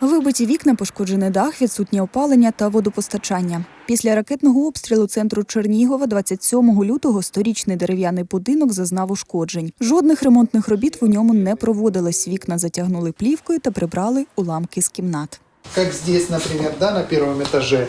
Вибиті вікна, пошкоджений дах, відсутнє опалення та водопостачання. Після ракетного обстрілу центру Чернігова 27 лютого сторічний дерев'яний будинок зазнав ушкоджень. Жодних ремонтних робіт в ньому не проводилось. Вікна затягнули плівкою та прибрали уламки з кімнат. Как здесь, например, да, на первом этаже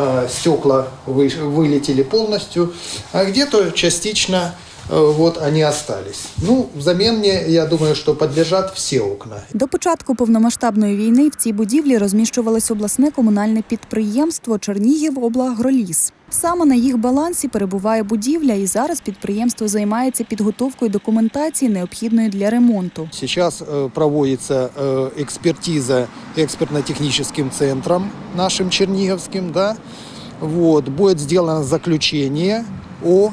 э, стекла вы- вылетели полностью, а где-то частично э, вот они остались. Ну, взамен мне, я думаю, что подлежат все окна. До початку повномасштабної війни в цій будівлі розміщувалось обласне комунальне підприємство Чернігівоблагроліс. Саме на їх балансі перебуває будівля, і зараз підприємство займається підготовкою документації, необхідної для ремонту. Сейчас э, проводится э, экспертиза экспертно-техническим центром нашим черниговским, да, вот, будет сделано заключение о э,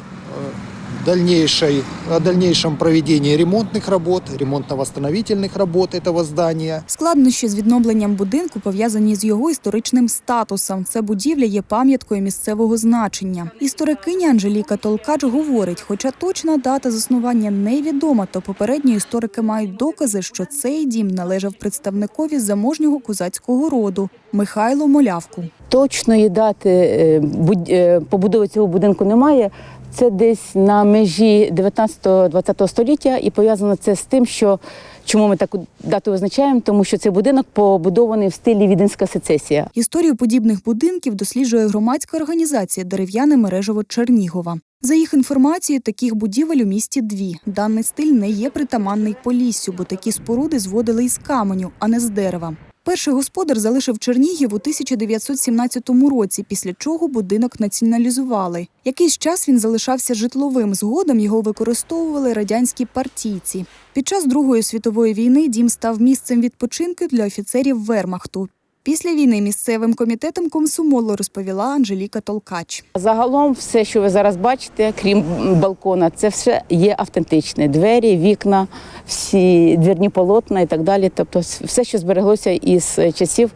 дальнейшей, о дальнейшем проведении ремонтных работ, ремонтно-восстановительных работ этого здания. Складнощі з відновленням будинку пов'язані з його історичним статусом. Це будівля є пам'яткою місцевого значення. Історикиня Анжеліка Толкач говорить, хоча точна дата заснування невідома, то попередні історики мають докази, що цей дім належав представникові заможнього козацького роду Михайлу Молявку. Точної дати е, буд- е, побудови цього будинку немає. Це десь на межі 19-20 століття, і пов'язано це з тим, що чому ми таку дату визначаємо, тому що цей будинок побудований в стилі віденська сецесія. Історію подібних будинків досліджує громадська організація Дерев'яне мережево Чернігова. За їх інформацією, таких будівель у місті дві. Даний стиль не є притаманний Поліссю, бо такі споруди зводили із каменю, а не з дерева. Перший господар залишив Чернігів у 1917 році, після чого будинок націоналізували. Якийсь час він залишався житловим. Згодом його використовували радянські партійці. Під час Другої світової війни дім став місцем відпочинку для офіцерів Вермахту. Після війни місцевим комітетом комсомолу розповіла Анжеліка Толкач. Загалом, все, що ви зараз бачите, крім балкона, це все є автентичне. Двері, вікна, всі двірні полотна і так далі. Тобто, все, що збереглося із часів,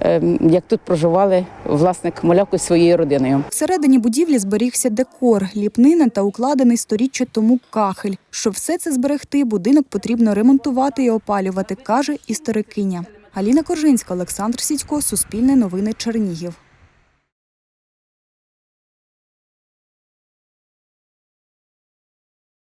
ем, як тут проживали власник малявку зі своєю родиною. Всередині будівлі зберігся декор, ліпнина та укладений сторіччя тому кахель. Щоб все це зберегти, будинок потрібно ремонтувати і опалювати, каже історикиня. Аліна Коржинська, Олександр Сідько, Суспільне новини Чернігів.